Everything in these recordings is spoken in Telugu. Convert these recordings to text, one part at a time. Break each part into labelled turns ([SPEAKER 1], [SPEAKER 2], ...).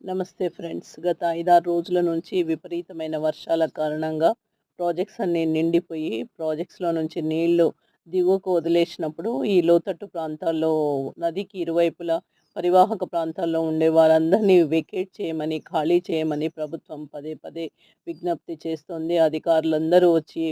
[SPEAKER 1] నమస్తే ఫ్రెండ్స్. గత ఐదారు రోజుల నుంచి విపరీతమైన వర్షాల కారణంగా ప్రాజెక్ట్స్ అన్నీ నిండిపోయి ప్రాజెక్ట్స్లో నుంచి నీళ్ళు దిగువకు వదిలేసినప్పుడు ఈ లోతట్టు ప్రాంతాల్లో నదికి ఇరువైపులా పరివాహక ప్రాంతాల్లో ఉండే వారందరినీ వెకేట్ చేయమని ఖాళీ చేయమని ప్రభుత్వం పదే పదే విజ్ఞప్తి చేస్తోంది. అధికారులందరూ వచ్చి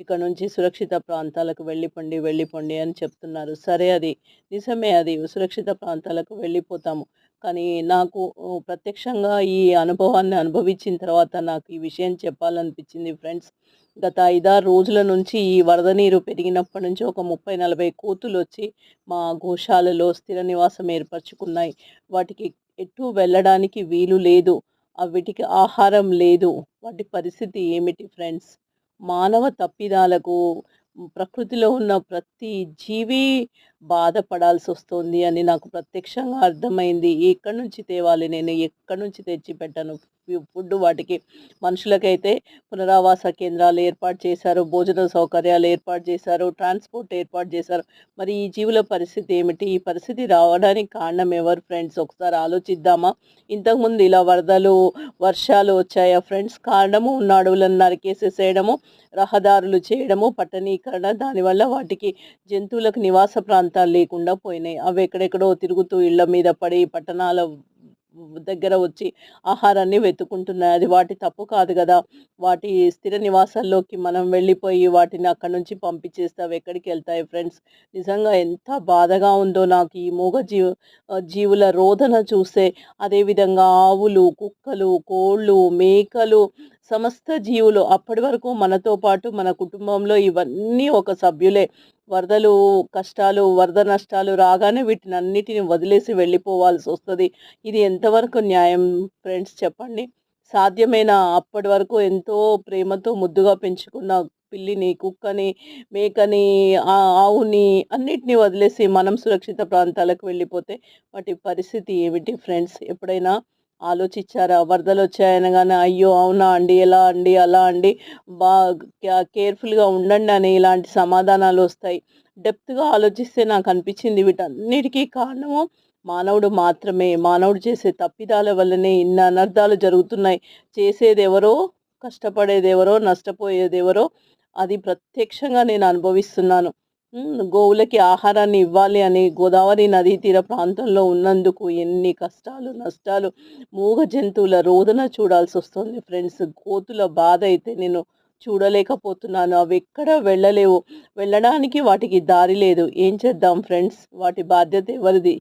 [SPEAKER 1] ఇక్కడ నుంచి సురక్షిత ప్రాంతాలకు వెళ్ళిపోండి వెళ్ళిపోండి అని చెప్తున్నారు. సరే అది. నిజమే అది. సురక్షిత ప్రాంతాలకు వెళ్ళిపోతాము. కానీ నాకు ప్రత్యక్షంగా ఈ అనుభవాన్ని అనుభవించిన తర్వాత నాకు ఈ విషయం చెప్పాలనిపించింది ఫ్రెండ్స్. గత ఐదారు రోజుల నుంచి ఈ వరద నీరు పెరిగినప్పటి నుంచి ఒక ముప్పై నలభై కోతులు వచ్చి మా గోశాలలో స్థిర నివాసం ఏర్పరచుకున్నాయి. వాటికి ఎటు వెళ్ళడానికి వీలు లేదు. వీటికి ఆహారం లేదు. వాటి పరిస్థితి ఏమిటి ఫ్రెండ్స్? మానవ తప్పిదాలకు ప్రకృతిలో ఉన్న ప్రతి జీవి బాధపడాల్సి వస్తుంది అని నాకు ప్రత్యక్షంగా అర్థమైంది. ఎక్కడి నుంచి తేవాలి? నేను ఎక్కడి నుంచి తెచ్చి పెట్టాను ఫుడ్ వాటికి మనుషులకైతే పునరావాస కేంద్రాలు ఏర్పాటు చేశారు. భోజన సౌకర్యాలు ఏర్పాటు చేశారు. ట్రాన్స్పోర్ట్ ఏర్పాటు చేశారు. మరి ఈ జీవుల పరిస్థితి ఏమిటి? ఈ పరిస్థితి రావడానికి కారణం ఎవరు ఫ్రెండ్స్? ఒకసారి ఆలోచిద్దామా? ఇంతకుముందు ఇలా వరదలు వర్షాలు వచ్చాయా ఫ్రెండ్స్? కారణము ఉన్న అడవులను నరికేసేసేయడము రహదారులు చేయడము పట్టణీకరణ దానివల్ల వాటికి జంతువులకు నివాస ప్రాంతం ప్రాంతాలు లేకుండా పోయినాయి. అవి ఎక్కడెక్కడో తిరుగుతూ ఇళ్ళ మీద పడి పట్టణాల దగ్గర వచ్చి ఆహారాన్ని వెతుకుంటున్నాయి అది వాటి తప్పు కాదు కదా. వాటి స్థిర నివాసాల్లోకి మనం వెళ్ళిపోయి వాటిని అక్కడి నుంచి పంపించేస్తే అవి ఎక్కడికి వెళ్తాయి ఫ్రెండ్స్? నిజంగా ఎంత బాధగా ఉందో నాకు ఈ మూగ జీవ జీవుల రోదన చూస్తే. అదేవిధంగా ఆవులు కుక్కలు కోళ్ళు మేకలు సమస్త జీవులు అప్పటి వరకు మనతో పాటు మన కుటుంబంలో ఇవన్నీ ఒక సభ్యులే. వరదలు కష్టాలు వరద నష్టాలు రాగానే వీటిని అన్నిటిని వదిలేసి వెళ్ళిపోవాల్సి వస్తుంది. ఇది ఎంతవరకు న్యాయం ఫ్రెండ్స్ చెప్పండి. సాధ్యమైన అప్పటి వరకు ఎంతో ప్రేమతో ముద్దుగా పెంచుకున్న పిల్లిని కుక్కని మేకని ఆ ఆవుని అన్నిటిని వదిలేసి మనం సురక్షిత ప్రాంతాలకు వెళ్ళిపోతే వాటి పరిస్థితి ఏమిటి ఫ్రెండ్స్? ఎప్పుడైనా ఆలోచించారా? వరదలు వచ్చాయనగానే అయ్యో అవునా అండి? ఎలా అండి? అలా అండి? బా కేర్ఫుల్గా ఉండండి అని ఇలాంటి సమాధానాలు వస్తాయి డెప్త్గా ఆలోచిస్తే నాకు అనిపించింది వీటన్నిటికీ కారణము మానవుడు మాత్రమే. మానవుడు చేసే తప్పిదాల వల్లనే ఇన్ని అనర్థాలు జరుగుతున్నాయి. చేసేది ఎవరో కష్టపడేది ఎవరో నష్టపోయేది ఎవరో అది ప్రత్యక్షంగా నేను అనుభవిస్తున్నాను. గోవులకి ఆహారాన్ని ఇవ్వాలి అని గోదావరి నదీ తీర ప్రాంతంలో ఉన్నందుకు ఎన్ని కష్టాలు నష్టాలు. మూగ జంతువుల రోదన చూడాల్సి వస్తుంది ఫ్రెండ్స్. కోతుల బాధ అయితే నేను చూడలేకపోతున్నాను. అవి ఎక్కడ వెళ్ళలేవు. వెళ్ళడానికి వాటికి దారి లేదు. ఏం చేద్దాం ఫ్రెండ్స్? వాటి బాధ్యత ఎవరిది?